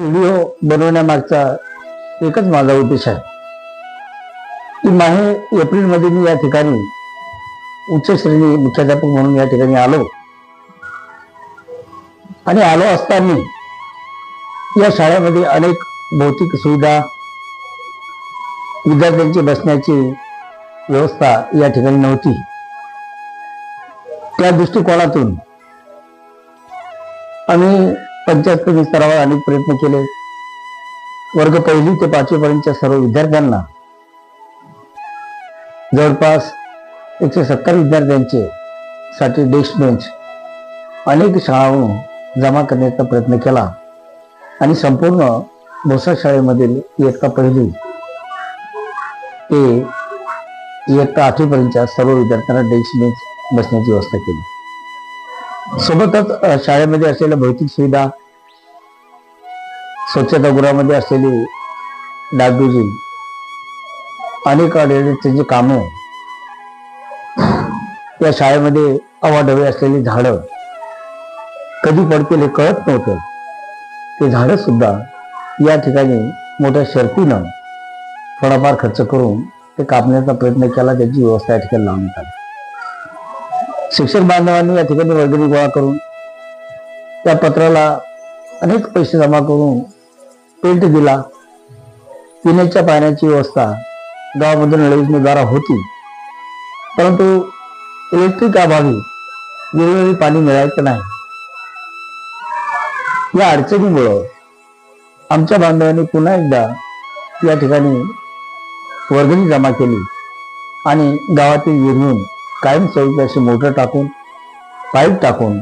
Video बनवण्यामागचा एकच माझा उद्देश आहे. की माहे एप्रिलमध्ये मी या ठिकाणी उच्च श्रेणी मुख्याध्यापक म्हणून या ठिकाणी आलो. आणि आलो असताना या शाळेमध्ये अनेक भौतिक सुविधा विद्यार्थ्यांची बसण्याची व्यवस्था या ठिकाणी नव्हती. त्या दृष्टिकोनातून आम्ही पंचायत स्तरावर अनेक प्रयत्न केले. वर्ग पहिली ते पाचवी पर्यंतच्या सर्व विद्यार्थ्यांना जवळपास एकशे सत्तर विद्यार्थ्यांचे साठी डेस्क बेंच अनेक शाळांहून जमा करण्याचा प्रयत्न केला. आणि संपूर्ण भोसा शाळेमधील इयत्ता पहिली ते इयत्ता आठवीपर्यंतच्या सर्व विद्यार्थ्यांना डेस्क बेंच बसण्याची व्यवस्था केली. सोबतच शाळेमध्ये असलेल्या भौतिक सुविधा स्वच्छतागृहामध्ये असलेली डागडुजी अनेक त्यांची कामं या शाळेमध्ये अवाढवे असलेली झाडं कधी पडतील हे कळत नव्हतं. ते झाडं सुद्धा या ठिकाणी मोठ्या शर्तीनं थोडाफार खर्च करून ते कापण्याचा प्रयत्न केला त्याची व्यवस्था या ठिकाणी लावण्यात आली. शिक्षक बांधवांनी या ठिकाणी वर्गणी गोळा करून त्या पत्राला अनेक पैसे जमा करून पेंट दिला. पिण्याच्या पाण्याची व्यवस्था गावामधून नळीद्वारा होती. परंतु इलेक्ट्रिक अभावी वेळोवेळी पाणी मिळायचं नाही. या अडचणीमुळं आमच्या बांधवांनी पुन्हा एकदा या ठिकाणी वर्गणी जमा केली आणि गावातील विहिरून कायमस्वरूपी अशी मोटर टाकून पाईप टाकून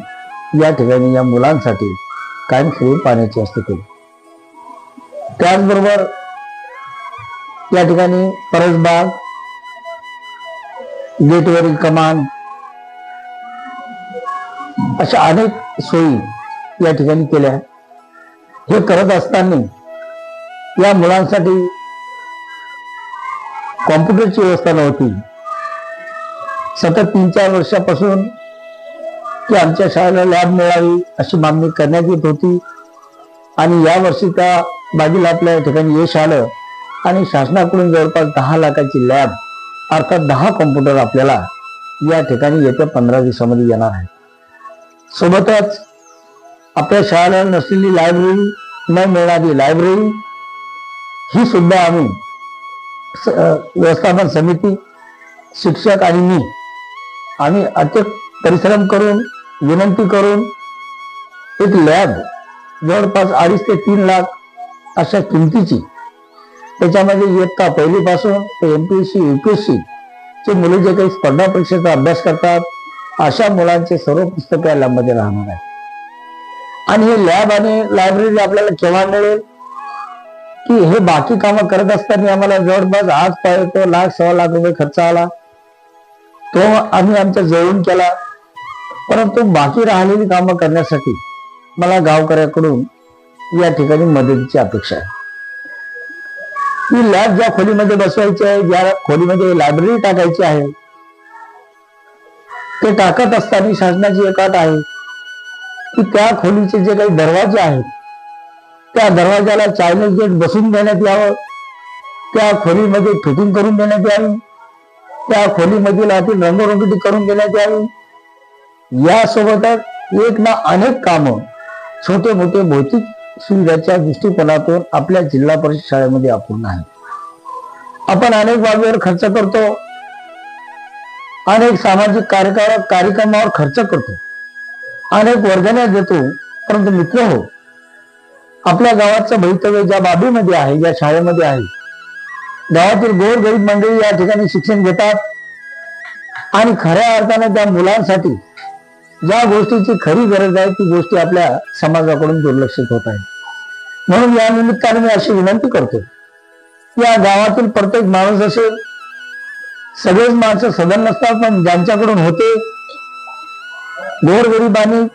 या ठिकाणी या मुलांसाठी कायमस्वरूपी पाण्याची असते केली. त्याचबरोबर या ठिकाणी परसबाग गेटवरील कमान अशा अनेक सोयी या ठिकाणी केल्या. हे करत असताना या मुलांसाठी कॉम्प्युटरची व्यवस्था नव्हती. सतत तीन चार वर्षापासून की आमच्या शाळेला लॅब मिळावी अशी मागणी करण्यात येत होती. आणि या वर्षी त्या बाजूला आपल्या या ठिकाणी यश आलं आणि शासनाकडून जवळपास दहा लाखाची लॅब अर्थात दहा कॉम्प्युटर आपल्याला या ठिकाणी येत्या पंधरा दिवसामध्ये येणार आहे सोबतच आपल्या शाळेला नसलेली लायब्ररी न मिळणारी लायब्ररी ही सुद्धा आम्ही व्यवस्थापन समिती शिक्षक आणि मी आणि अचक परिश्रम करून विनंती करून एक लॅब जवळपास अडीच ते तीन लाख अशा किमतीची. त्याच्यामध्ये इयत्ता पहिलीपासून ते M P S C U P S C चे मुले जे काही स्पर्धा परीक्षेचा अभ्यास करतात अशा मुलांचे सर्व पुस्तकं या लॅबमध्ये राहणार आहे आणि हे लॅब आणि लायब्ररी आपल्याला केव्हा मिळेल? की हे बाकी कामं करत असताना आम्हाला जवळपास आज पाहिजे तो लाख सव्वा लाख रुपये खर्च आला. तो आम्ही आमच्या जवळून केला. परंतु बाकी राहिलेली कामं करण्यासाठी मला गावकऱ्याकडून या ठिकाणी मदतीची अपेक्षा आहे. ही लॅब ज्या खोलीमध्ये बसवायची आहे ज्या खोलीमध्ये लायब्ररी टाकायची आहे ते टाकत असताना शासनाची एक अट आहे की त्या खोलीचे जे काही दरवाजे आहेत त्या दरवाजाला चायनीज गेट बसून देण्यात यावं त्या खोलीमध्ये फिटिंग करून देण्यात यावी त्या खोलीमधील आतील रंगरंगटी करून देण्यात यावी यासोबतच एक ना अनेक कामं छोटे मोठे भौतिक सुविधाच्या दृष्टिकोनातून आपल्या जिल्हा परिषद शाळेमध्ये अपूर्ण आहे आपण अनेक बाबीवर खर्च करतो. अनेक सामाजिक कार्यकाळ कार्यक्रमावर खर्च करतो. अनेक वर्गण्या देतो परंतु मित्र हो. आपल्या गावाचं भवितव्य ज्या बाबीमध्ये आहे ज्या शाळेमध्ये आहे गावातील गोर गरीब मंडळी या ठिकाणी शिक्षण घेतात. आणि खऱ्या अर्थाने त्या मुलांसाठी ज्या गोष्टीची खरी गरज आहे ती गोष्टी आपल्या समाजाकडून दुर्लक्षित होत आहे म्हणून या निमित्ताने मी अशी विनंती करतो या गावातील प्रत्येक माणूस असेल सगळेच माणसं सदन नसतात पण ज्यांच्याकडून होते गोरगरिबांनी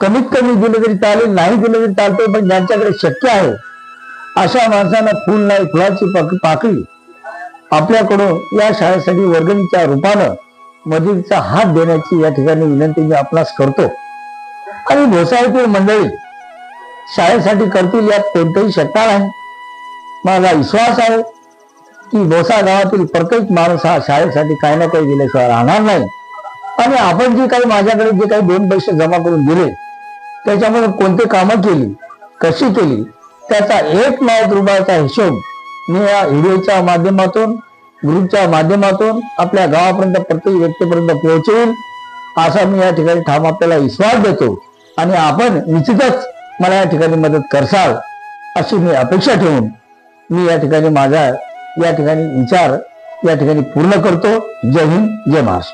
कमीत कमी दिले तरी चालेल नाही दिले तरी चालते पण ज्यांच्याकडे शक्य आहे अशा माणसांना फुल नाही फुलाची पाक- पाकळी. आपल्याकडून या शाळेसाठी वर्गणीच्या रूपानं मदतीचा हात देण्याची या ठिकाणी विनंती मी आपणास करतो. आणि भोसा मंडळी शाळेसाठी करतील यात कोणतंही शक्य नाही. माझा विश्वास आहे की भोसा गावातील प्रत्येक माणूस हा शाळेसाठी काही ना काही दिल्याशिवाय राहणार नाही. आणि आपण जे काही माझ्याकडे जे काही दोन पैसे जमा करून दिले त्याच्यामध्ये कोणते कामं केली कशी केली त्याचा एक लाख रुपयाचा हिशोब मी या व्हिडिओच्या माध्यमातून ग्रुपच्या माध्यमातून आपल्या गावापर्यंत प्रत्येक व्यक्तीपर्यंत पोहोचेल असा मी या ठिकाणी ठाम आपल्याला विश्वास देतो. आणि आपण निश्चितच मला या ठिकाणी मदत करसाल अशी मी अपेक्षा ठेवून मी या ठिकाणी माझा या ठिकाणी विचार या ठिकाणी पूर्ण करतो. जय हिंद जय महाराष्ट्र.